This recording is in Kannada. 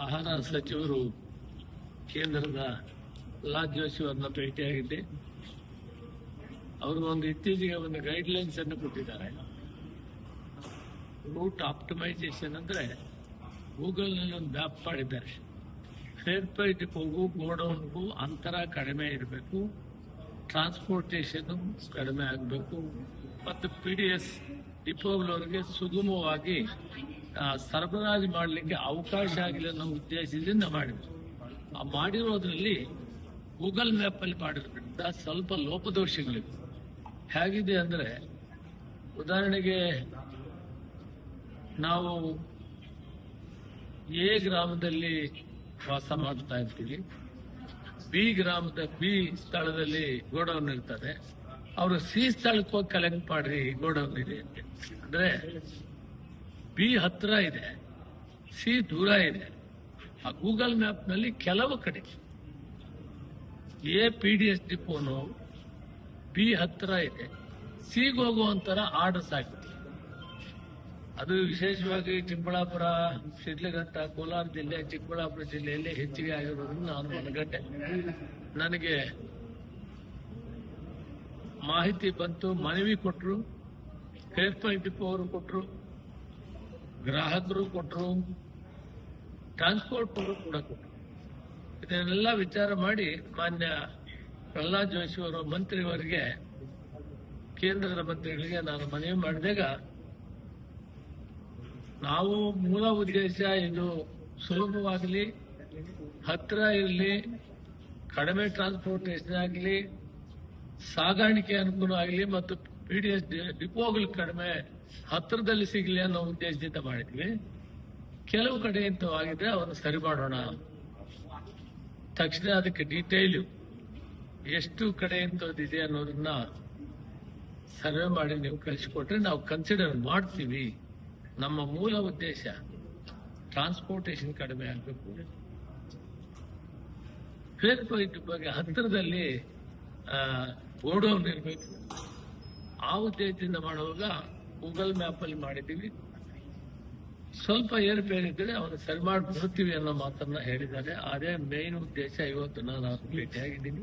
ಆಹಾರ ಸಚಿವರು ಕೇಂದ್ರದ ಪ್ರಹ್ಲಾದ್ ಜೋಶಿ ಅವರನ್ನ ಭೇಟಿಯಾಗಿದ್ದೆ ಅವರು ಒಂದು ಇತ್ತೀಚೆಗೆ ಒಂದು ಗೈಡ್ಲೈನ್ಸ್ ಅನ್ನು ಕೊಟ್ಟಿದ್ದಾರೆ. ರೂಟ್ ಆಪ್ಟಿಮೈಸೇಷನ್ ಅಂದ್ರೆ ಗೂಗಲ್ನಲ್ಲಿ ಒಂದು ಮ್ಯಾಪ್ ಮಾಡಿದ್ದಾರೆ. ಫೇರ್ ಪೈ ಡಿಪೋಗೂ ಗೋಡೌನ್ಗೂ ಅಂತರ ಕಡಿಮೆ ಇರಬೇಕು. ಟ್ರಾನ್ಸ್ಪೋರ್ಟೇಷನ್ ಕಡಿಮೆ ಆಗಬೇಕು. ಮತ್ತು ಪಿ ಡಿ ಎಸ್ ಡಿಪೋಗಳವರಿಗೆ ಸುಗಮವಾಗಿ ಸರಬರಾಜು ಮಾಡಲಿಕ್ಕೆ ಅವಕಾಶ ಆಗಲಿ ಅನ್ನೋ ಉದ್ದೇಶದಿಂದ ಮಾಡಿದ್ರು. ಆ ಮಾಡಿರೋದ್ರಲ್ಲಿ ಗೂಗಲ್ ಮ್ಯಾಪಲ್ಲಿ ಮಾಡಿರೋದ್ರಿಂದ ಸ್ವಲ್ಪ ಲೋಪದೋಷಗಳಿವೆ. ಹೇಗಿದೆ ಅಂದ್ರೆ ಉದಾಹರಣೆಗೆ ನಾವು ಎ ಗ್ರಾಮದಲ್ಲಿ ವಾಸ ಮಾಡ್ತಾ ಇರ್ತೀವಿ. ಬಿ ಗ್ರಾಮದ ಬಿ ಸ್ಥಳದಲ್ಲಿ ಗೋಡೌನ್ ಇರ್ತದೆ. ಅವರು ಸಿ ಸ್ಥಳಕ್ಕೆ ಹೋಗಿ ಕಲೆಕ್ಟ್ ಮಾಡ್ರಿ, ಗೋಡೌನ್ ಇದೆ ಅಂತ. ಅಂದ್ರೆ ಬಿ ಹತ್ತಿರ ಇದೆ, ಸಿ ದೂರ ಇದೆ. ಆ ಗೂಗಲ್ ಮ್ಯಾಪ್ನಲ್ಲಿ ಕೆಲವು ಕಡೆ ಎ ಪಿ ಡಿ ಎಸ್ ಡಿಪೋನು ಬಿ ಹತ್ತಿರ ಇದೆ, ಸಿಗೆ ಹೋಗುವಂಥರ ಆರ್ಡರ್ಸ್ ಆಗಿದೆ ಅದು ವಿಶೇಷವಾಗಿ ಚಿಕ್ಕಬಳ್ಳಾಪುರ, ಶಿಡ್ಲಘಟ್ಟ, ಕೋಲಾರ ಜಿಲ್ಲೆ, ಚಿಕ್ಕಬಳ್ಳಾಪುರ ಜಿಲ್ಲೆಯಲ್ಲಿ ಹೆಚ್ಚಿಗೆ ಆಗಿರೋದ್ರಿಂದ ನಾನು ಮನಗಂಡೆ. ನನಗೆ ಮಾಹಿತಿ ಬಂತು, ಮನವಿ ಕೊಟ್ಟರು ಕೇರ್ಪಾಯಿಂಟ್ ಡಿಪೋ ಅವರು ಕೊಟ್ಟರು ಗ್ರಾಹಕರು ಕೊಟ್ಟರು ಟ್ರಾನ್ಸ್ಪೋರ್ಟ್ ಕೂಡ ಕೊಟ್ಟರು. ಇದನ್ನೆಲ್ಲ ವಿಚಾರ ಮಾಡಿ ಮಾನ್ಯ ಪ್ರಹ್ಲಾದ್ ಜೋಶಿ ಅವರ ಮಂತ್ರಿಯವರಿಗೆ, ಕೇಂದ್ರದ ಮಂತ್ರಿಗಳಿಗೆ ನಾನು ಮನವಿ ಮಾಡಿದಾಗ, ನಾವು ಮೂಲ ಉದ್ದೇಶ ಇದು ಸುಲಭವಾಗಲಿ ಹತ್ತಿರ ಇರಲಿ, ಕಡಿಮೆ ಟ್ರಾನ್ಸ್ಪೋರ್ಟೇಷನ್ ಆಗಲಿ, ಸಾಗಾಣಿಕೆ ಅನುಕೂಲ ಆಗಲಿ ಮತ್ತು ಪಿ ಡಿ ಎಸ್ ಡಿಪೋಗಳು ಕಡಿಮೆ, ಹತ್ತಿರದಲ್ಲಿ ಸಿಗಲಿ ಅನ್ನೋ ಉದ್ದೇಶದಿಂದ ಮಾಡಿದ್ವಿ. ಕೆಲವು ಕಡೆ ಆಗಿದ್ರೆ ಅವನ್ನು ಸರಿ ಮಾಡೋಣ. ತಕ್ಷಣ ಅದಕ್ಕೆ ಡೀಟೇಲು ಎಷ್ಟು ಕಡೆ ಇಂಥದ್ದಿದೆ ಅನ್ನೋದನ್ನ ಸರ್ವೆ ಮಾಡಿ ನೀವು ಕಳಿಸಿಕೊಟ್ರೆ ನಾವು ಕನ್ಸಿಡರ್ ಮಾಡ್ತೀವಿ. ನಮ್ಮ ಮೂಲ ಉದ್ದೇಶ ಟ್ರಾನ್ಸ್ಪೋರ್ಟೇಷನ್ ಕಡಿಮೆ ಆಗಬೇಕು. ಫೇರ್ ಪಾಯಿಂಟ್ ಬಗ್ಗೆ ಹತ್ತಿರದಲ್ಲಿ ಗೋಡೌನ್ ಇರಬೇಕು. ಆ ಉದ್ದೇಶದಿಂದ ಮಾಡುವಾಗ ಗೂಗಲ್ ಮ್ಯಾಪ್ ಅಲ್ಲಿ ಮಾಡಿದ್ದೀವಿ. ಸ್ವಲ್ಪ ಏರುಪೇರು ಇದ್ರೆ ಅವನು ಸರಿ ಮಾಡಿ ಬರ್ತೀವಿ ಅನ್ನೋ ಮಾತನ್ನ ಹೇಳಿದ್ದಾರೆ. ಅದೇ ಮೇನ್ ಉದ್ದೇಶ ಇವತ್ತು ನಾನು ಭೇಟಿಯಾಗಿದ್ದೀನಿ.